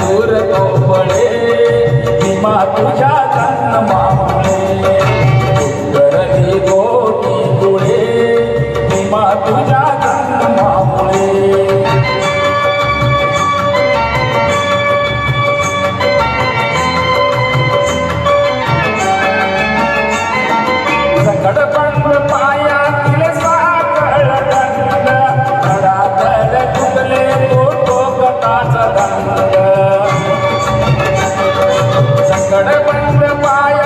दूर कंपणे किंवा तुझ्या fire.